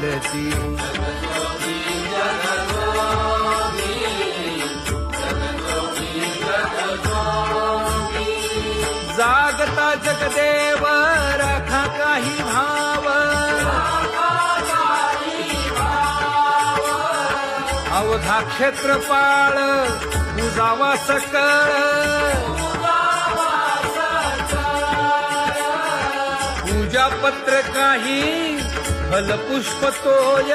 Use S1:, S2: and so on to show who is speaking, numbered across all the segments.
S1: बोलती जागता जगदेव राखा काही भाव। अवधा क्षेत्रपाळ बुजावा सकळ। पूजा पत्र काही फलपुष्प तोय।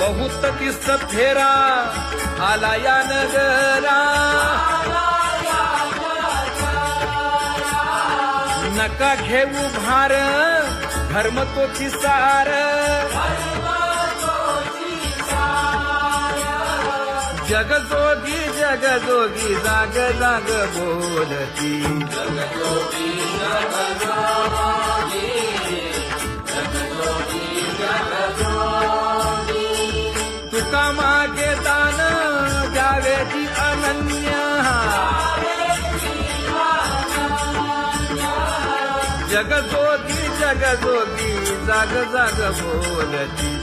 S1: बहुत दिस फेरा आला या नगरा नका घेऊ भार धर्म तो सार जग जोगी जाग जाग बोलती. तुका मागे दान द्यावेची अनन्य. जग जोगी जाग जाग बोलती.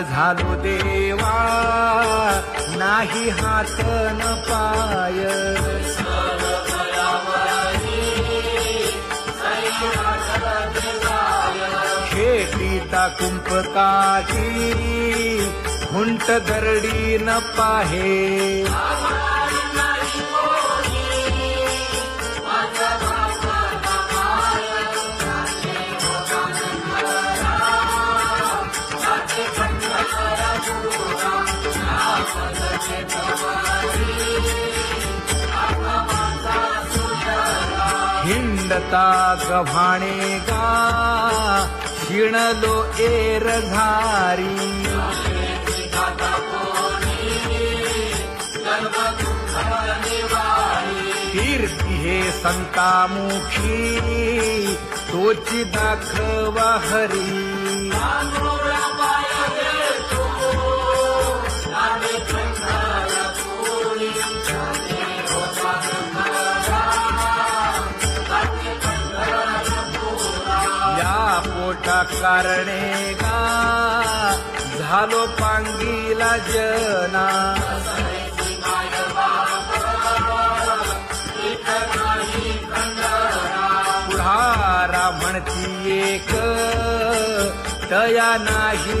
S1: झालो देवा नाही हात न पाय. खेटीता कुंपकाची हुंट दरडी न पाहे. हिंडता गव्हाणे गा? शिणलो एरधारी कीर्ती हे संतामुखी तोची दाखवा हरी. कारणे का झालो पांगीला जना. पुढारा म्हणती एक तया नाही.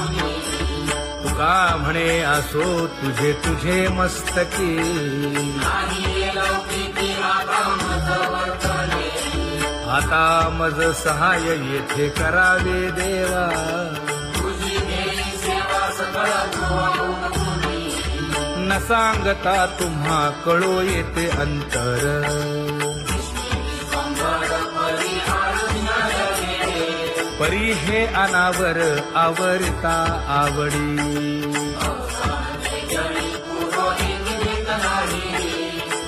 S1: तुका म्हणे असो तुझे तुझे मस्तकी? आता मज सहाय येथे करावे देवा. न सांगता तुम्हा कळो येते अंतर. परी हे अनावर आवरता आवडी.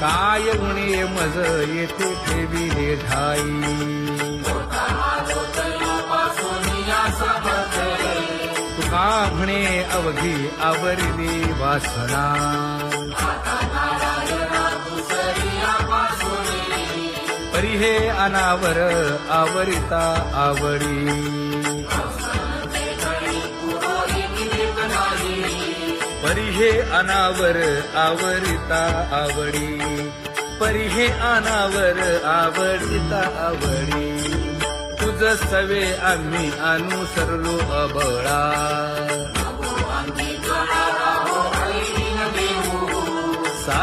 S1: काय उणे मज येथे ठेविले ढाई. तुका म्हणे अवघी आवरली वासना. परी हे अनावर आवरिता आवडी परी हे अनावर आवरिता आवडी परी हे अनावर आवडिता आवडी तुझ सवे आम्ही अनुसरलो अबळा.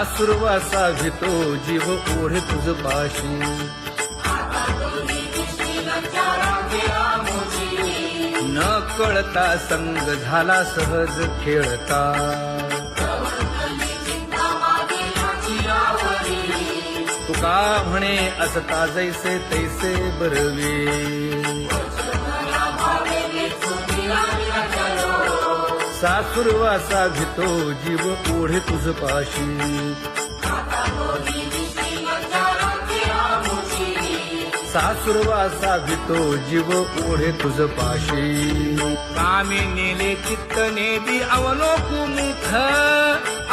S1: सासुरवासा भितो जीव ओढे तुझ पाशी. न कळता संग झाला सहज खेळता. तुका म्हणे असता जैसे तैसे बरवे? सासुरवासा घेतो जीव ओढे तुझ पाशी. सासुरवासा भितो जीव ओढे तुझ पाशी. कामे नेले चित्त नेदी अवलोकू मुख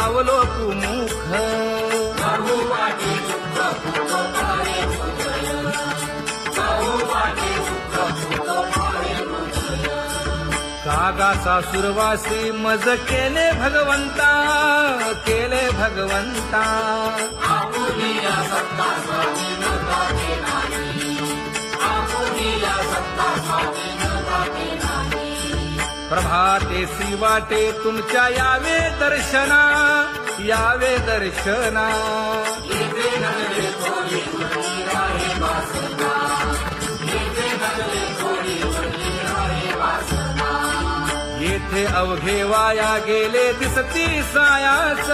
S1: अवलोकू मुख. कागा सासुरवासी मज केले भगवंता केले भगवंता. प्रभाते श्री वाटे तुमच्या यावे दर्शना यावे दर्शना. माझे अवघे वाया गेले दिसती सायास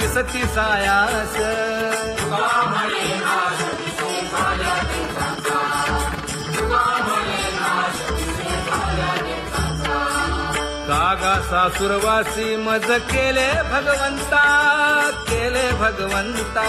S1: दिसती सायास. कागा सासुरवासी मज केले भगवंता केले भगवंता.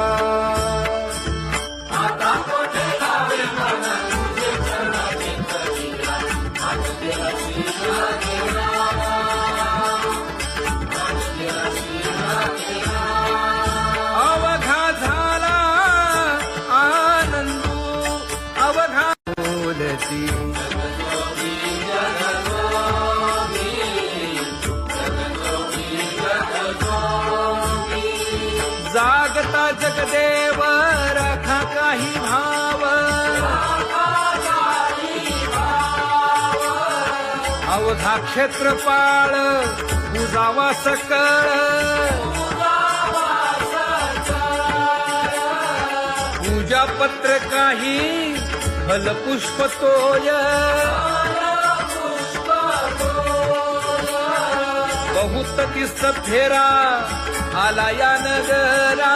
S1: जागता जगदेव राखा काही भाव. अवघा क्षेत्रपाळ उजावा सकळ. पूजा पत्र काही फलपुष्प तोय। बहुत दिस फेरा आला या नगरा।